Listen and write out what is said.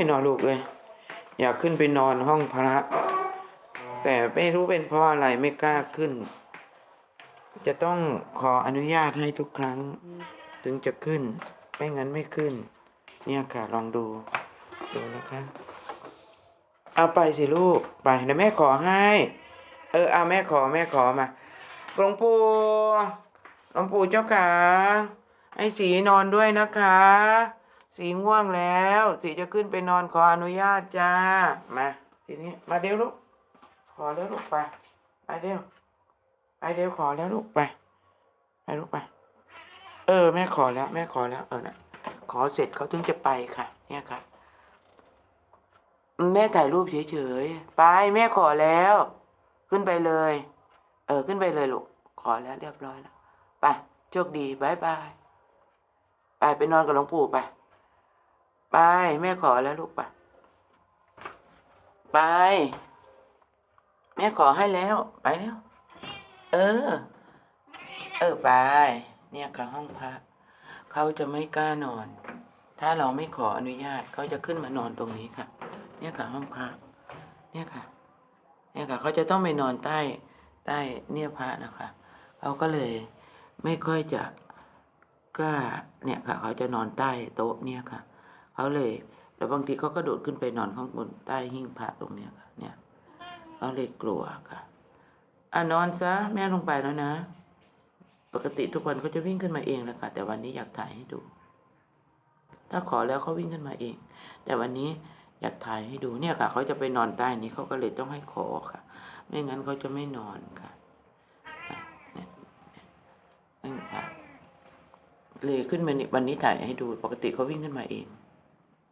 ยนอนลูกเลยอยากขึ้นไปนอนห้องพระ แต่ไม่รู้เป็นเพราะอะไรไม่กล้าขึ้น จะต้องขออนุญาตให้ทุกครั้ง ถึงจะขึ้น ไม่งั้นไม่ขึ้น เนี่ยค่ะลองดู ดูนะคะ เอาไปสิลูกไปเดี๋ยวแม่ขอให้ เออเอาแม่ขอแม่ขอมาหลวงปู่หลวงปู่เจ้าขาให้สีนอนด้วยนะคะ สีง่วงแล้ว สีจะขึ้นไปนอนขออนุญาตจ้า มาทีนี้มาเดี๋ยวลูก ขอแล้วลูกไป ไปเดี๋ยว ไปเดี๋ยวขอแล้วลูกไป ไปลูกไป เออ แม่ขอแล้ว แม่ขอแล้ว เออนะขอเสร็จเขาถึงจะไปค่ะ เนี่ยค่ะ แม่ถ่ายรูปเฉยๆ ไปแม่ขอแล้ว ขึ้นไปเลย เออ ขึ้นไปเลยลูก ขอแล้วเรียบร้อยแล้ว ไป โชคดีบายบาย ไปไปนอนกับหลวงปู่ไป ไปแม่ขอแล้วลูกไปไป แม่ขอให้แล้ว ไปแล้ว เออ เออไป เนี่ยค่ะห้องพระเขาจะไม่กล้านอน ถ้าเราไม่ขออนุญาตเขาจะขึ้นมานอนตรงนี้ค่ะ เนี่ยค่ะห้องพระเนี่ยค่ะ เนี่ยค่ะเขาจะต้องไปนอนใต้ใต้เนี่ยพระนะคะเขาก็เลยไม่ค่อยจะกล้าเนี่ยค่ะ เขาจะนอนใต้โต๊ะเนี่ยค่ะ เขาเลย แล้วบางทีเขาก็โดดขึ้นไปนอนข้างบนใต้หิ้งพระตรงเนี้ยค่ะ เนี่ยเขาเลยกลัวค่ะอะนอนซะแม่ลงไปแล้วนะ ปกติทุกวันเขาจะวิ่งขึ้นมาเองแหละค่ะ แต่วันนี้อยากถ่ายให้ดู ถ้าขอแล้วเขาวิ่งขึ้นมาเอง แต่วันนี้อยากถ่ายให้ดูเนี่ยค่ะเขาจะไปนอนใต้นี้เขาก็เลยต้องให้ขอค่ะ ไม่งั้นเขาจะไม่นอนค่ะเนี่ค่ะเลยขึ้นมานี่วันนี้ถ่ายให้ดู ปกติเขาวิ่งขึ้นมาเอง